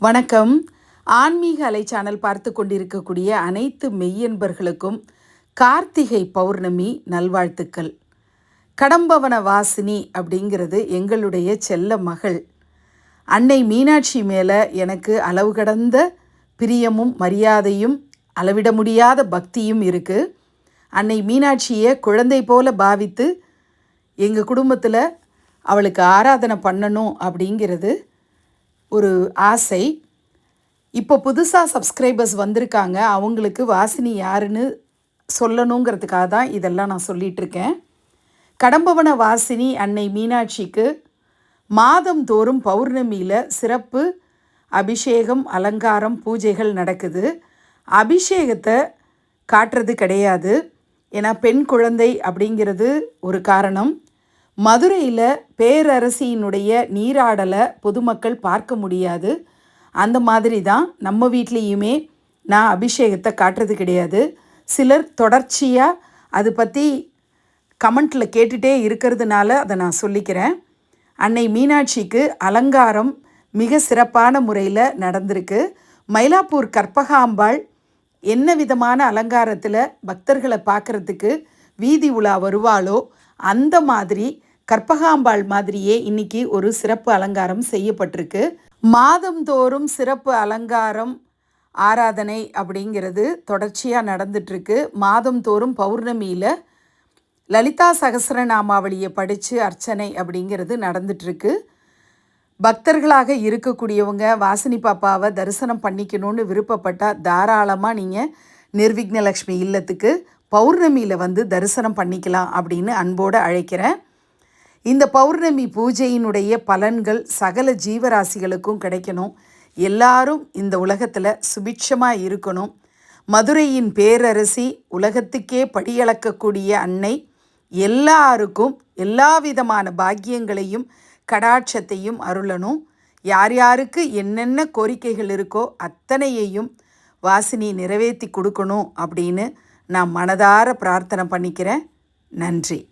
வணக்கம். ஆன்மீக அலை சேனல் பார்த்து கொண்டிருக்கக்கூடிய அனைத்து மெய்யன்பர்களுக்கும் கார்த்திகை பௌர்ணமி நல்வாழ்த்துக்கள். கடம்பவன வாசினி அப்படிங்கிறது எங்களுடைய செல்ல மகள். அன்னை மீனாட்சி மேலே எனக்கு அளவு கடந்த பிரியமும் மரியாதையும் அளவிட முடியாத பக்தியும் இருக்குது அன்னை மீனாட்சியை குழந்தை போல பாவித்து எங்கள் குடும்பத்தில் அவளுக்கு ஆராதனை பண்ணணும் அப்படிங்கிறது ஒரு ஆசை. இப்போ புதுசாக சப்ஸ்கிரைபர்ஸ் வந்திருக்காங்க. அவங்களுக்கு வாசினி யாருன்னு சொல்லணுங்கிறதுக்காக தான் இதெல்லாம் நான் சொல்லிகிட்ருக்கேன் கடம்பவன வாசினி அன்னை மீனாட்சிக்கு மாதந்தோறும் பௌர்ணமியில் சிறப்பு அபிஷேகம் அலங்காரம் பூஜைகள் நடக்குது. அபிஷேகத்தை காட்டுறது கிடையாது. ஏன்னா பெண் குழந்தை அப்படிங்கிறது ஒரு காரணம். மதுரையில் பேரரசியினுடைய நீராடலை பொதுமக்கள் பார்க்க முடியாது. அந்த மாதிரி தான் நம்ம வீட்லேயுமே நான் அபிஷேகத்தை காட்டுறது கிடையாது. சிலர் தொடர்ச்சியாக அது பற்றி கமெண்ட்டில் கேட்டுகிட்டே இருக்கிறதுனால அதை நான் சொல்லிக்கிறேன். அன்னை மீனாட்சிக்கு அலங்காரம் மிக சிறப்பான முறையில் நடந்திருக்கு. மயிலாப்பூர் கற்பகாம்பாள் என்ன விதமான அலங்காரத்தில் பக்தர்களை பார்க்குறதுக்கு வீதி உலா வருவாளோ அந்த மாதிரி கற்பகாம்பாள் மாதிரியே இன்னைக்கு ஒரு சிறப்பு அலங்காரம் செய்யப்பட்டிருக்கு. மாதந்தோறும் சிறப்பு அலங்காரம் ஆராதனை அப்படிங்கிறது தொடர்ச்சியாக நடந்துட்டுருக்கு. மாதந்தோறும் பௌர்ணமியில் லலிதா சகசரநாமாவளியை படித்து அர்ச்சனை அப்படிங்கிறது நடந்துட்டுருக்கு. பக்தர்களாக இருக்கக்கூடியவங்க வாசினி பாப்பாவை தரிசனம் பண்ணிக்கணும்னு விருப்பப்பட்டால் தாராளமாக நீங்கள் நிர்விக்னலக்ஷ்மி இல்லத்துக்கு பௌர்ணமியில் வந்து தரிசனம் பண்ணிக்கலாம் அப்படின்னு அன்போடு அழைக்கிறேன். இந்த பௌர்ணமி பூஜையினுடைய பலன்கள் சகல ஜீவராசிகளுக்கும் கிடைக்கணும். எல்லாரும் இந்த உலகத்தில் சுபிட்சமாக இருக்கணும். மதுரையின் பேரரசி உலகத்துக்கே படியளக்கக்கூடிய அன்னை எல்லாருக்கும் எல்லா விதமான பாக்கியங்களையும் கடாட்சத்தையும் அருளணும். யார் யாருக்கு என்னென்ன கோரிக்கைகள் இருக்கோ அத்தனையையும் வாசினி நிறைவேற்றி கொடுக்கணும் அப்படின்னு நான் மனதார பிரார்த்தனை பண்ணிக்கிறேன். நன்றி.